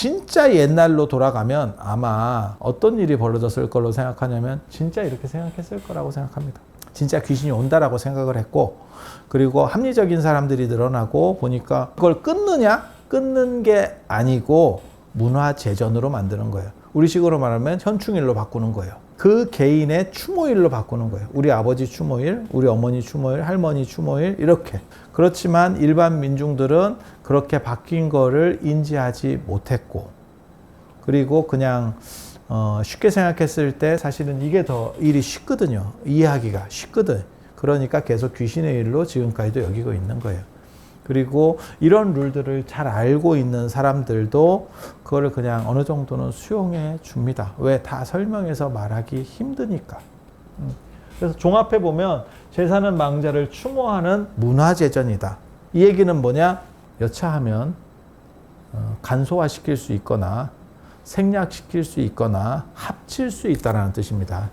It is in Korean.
진짜 옛날로 돌아가면 아마 어떤 일이 벌어졌을 걸로 생각하냐면 진짜 이렇게 생각했을 거라고 생각합니다. 진짜 귀신이 온다라고 생각을 했고 그리고 합리적인 사람들이 늘어나고 보니까 그걸 끊느냐? 끊는 게 아니고 문화 재전으로 만드는 거예요. 우리식으로 말하면 현충일로 바꾸는 거예요. 그 개인의 추모일로 바꾸는 거예요. 우리 아버지 추모일, 우리 어머니 추모일, 할머니 추모일 이렇게. 그렇지만 일반 민중들은 그렇게 바뀐 거를 인지하지 못했고 그리고 그냥 어, 쉽게 생각했을 때 사실은 이게 더 일이 쉽거든요. 이해하기가 쉽거든. 그러니까 계속 귀신의 일로 지금까지도 여기고 있는 거예요. 그리고 이런 룰들을 잘 알고 있는 사람들도 그거를 그냥 어느 정도는 수용해 줍니다. 왜? 다 설명해서 말하기 힘드니까. 음. 그래서 종합해 보면 제사는 망자를 추모하는 문화재전이다. 이 얘기는 뭐냐? 여차하면 어, 간소화시킬 수 있거나 생략시킬 수 있거나 합칠 수 있다라는 뜻입니다.